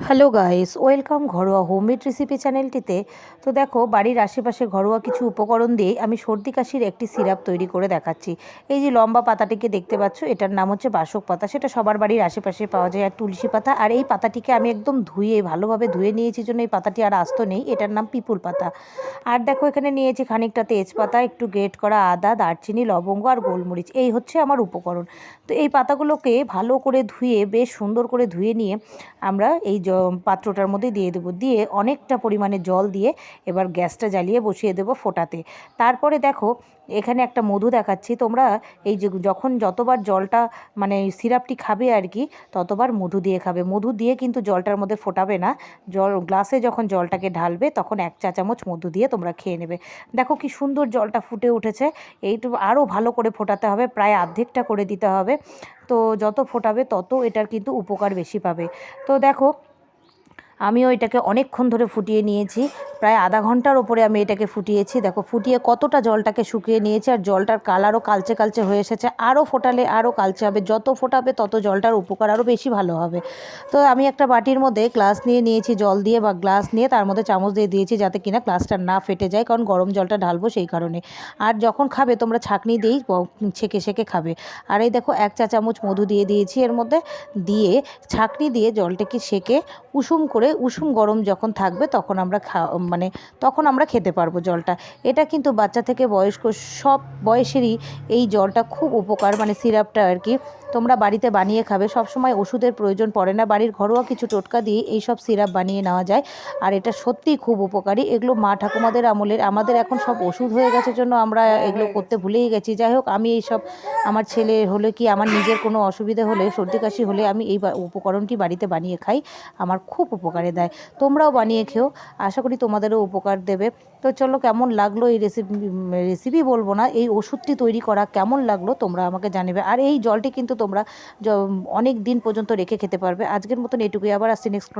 Hello guys welcome ঘরোয়া homemade recipe চ্যানেলটিতে তো দেখো, বাড়ির আশেপাশে ঘরোয়া কিছু উপকরণ দিয়ে আমি সর্দি কাশির একটি সিরাপ তৈরি করে দেখাচ্ছি। এই যে লম্বা পাতাটিকে দেখতে পাচ্ছ, এটার নাম হচ্ছে বাসক পাতা। সেটা সবার বাড়ির আশেপাশে পাওয়া যায়, আর তুলসী পাতা। আর এই পাতাটিকে আমি একদম ধুয়ে, ভালোভাবে ধুয়ে নিয়েছি, জন্য এই পাতাটি আর আস্ত নেই। এটার নাম পিপুল পাতা। আর দেখো, এখানে নিয়েছি খানিকটা তেজপাতা, একটু গ্রেট করা আদা, দারচিনি, লবঙ্গ আর গোলমরিচ। এই হচ্ছে আমার উপকরণ। তো এই পাতাগুলোকে ভালো করে ধুয়ে, বেশ সুন্দর করে ধুয়ে নিয়ে আমরা এই পাত্রটার মধ্যে দিয়ে দেবো। দিয়ে অনেকটা পরিমাণে জল দিয়ে এবার গ্যাসটা জ্বালিয়ে বসিয়ে দেবো ফোটাতে। তারপরে দেখো, এখানে একটা মধু দেখাচ্ছি। তোমরা এই যে যখন যতবার জলটা মানে সিরাপটি খাবে আর কি, ততবার মধু দিয়ে খাবে। মধু দিয়ে কিন্তু জলটার মধ্যে ফোটাবে না। জল, গ্লাসে যখন জলটাকে ঢালবে, তখন এক চা চামচ মধু দিয়ে তোমরা খেয়ে নেবে। দেখো কি সুন্দর জলটা ফুটে উঠেছে। এইটু আরও ভালো করে ফোটাতে হবে, প্রায় অর্ধেকটা করে দিতে হবে। তো যত ফোটাবে, তত এটার কিন্তু উপকার বেশি পাবে। তো দেখো আমিও ওইটাকে অনেকক্ষণ ধরে ফুটিয়ে নিয়েছি। প্রায় আধা ঘণ্টার ওপরে আমি এটাকে ফুটিয়েছি। দেখো, ফুটিয়ে কতটা জলটাকে শুকিয়ে নিয়েছি আর জলটার কালারও কালচে কালচে হয়ে এসেছে। আরও ফোটালে আরও কালচে হবে। যত ফোটাবে তত জলটার উপকার আরও বেশি ভালো হবে। তো আমি একটা বাটির মধ্যে গ্লাস নিয়ে নিয়েছি জল দিয়ে বা গ্লাস নিয়ে তার মধ্যে চামচ দিয়ে দিয়েছি যাতে কিনা গ্লাসটা না ফেটে যায়, কারণ গরম জলটা ঢালবো সেই কারণে। আর যখন খাবে তোমরা ছাঁকনি দিয়েই ছেঁকে ছেঁকে খাবে। আর এই দেখো, এক চা চামচ মধু দিয়ে দিয়েছি এর মধ্যে। দিয়ে ছাঁকনি দিয়ে জলটাকে সেকে উষুম করে উষুম গরম যখন থাকবে তখন আমরা খা মানে তখন আমরা খেতে পারব জলটা। এটা কিন্তু বাচ্চা থেকে বয়স্ক সব বয়সেরই এই জলটা খুব উপকার মানে সিরাপটা আর কি। তোমরা বাড়িতে বানিয়ে খাবে সব সময় ওষুধের প্রয়োজন পড়ে না। বাড়ির ঘরোয়া কিছু টোটকা দিয়ে এই সব সিরাপ বানিয়ে নেওয়া যায়। আর এটা সত্যিই খুব উপকারী। এগুলো মা ঠাকুমাদের আমলের, আমাদের এখন সব ওষুধ হয়ে গেছে জন্য আমরা এগুলো করতে ভুলেই গেছি। যাই হোক, আমি এই সব আমার ছেলে হলে কি, আমার নিজের কোনো অসুবিধে হলে, সর্দি কাশি হলে আমি এই উপকরণটি বাড়িতে বানিয়ে খাই। আমার খুব উপকারে দেয়। তোমরাও বানিয়ে খেও। আশা করি তোমাদেরও উপকার দেবে। তো চলো কেমন লাগল এই রেসিপি রেসিপি বলব না, এই ওষুধটি তৈরি করা কেমন লাগল তোমরা আমাকে জানাবে। আর এই জলটি কিন্তু তোমরা অনেক দিন পর্যন্ত রেখে খেতে পারবে। আজকের মতন এটুকুই, আবার আসছি নেক্সট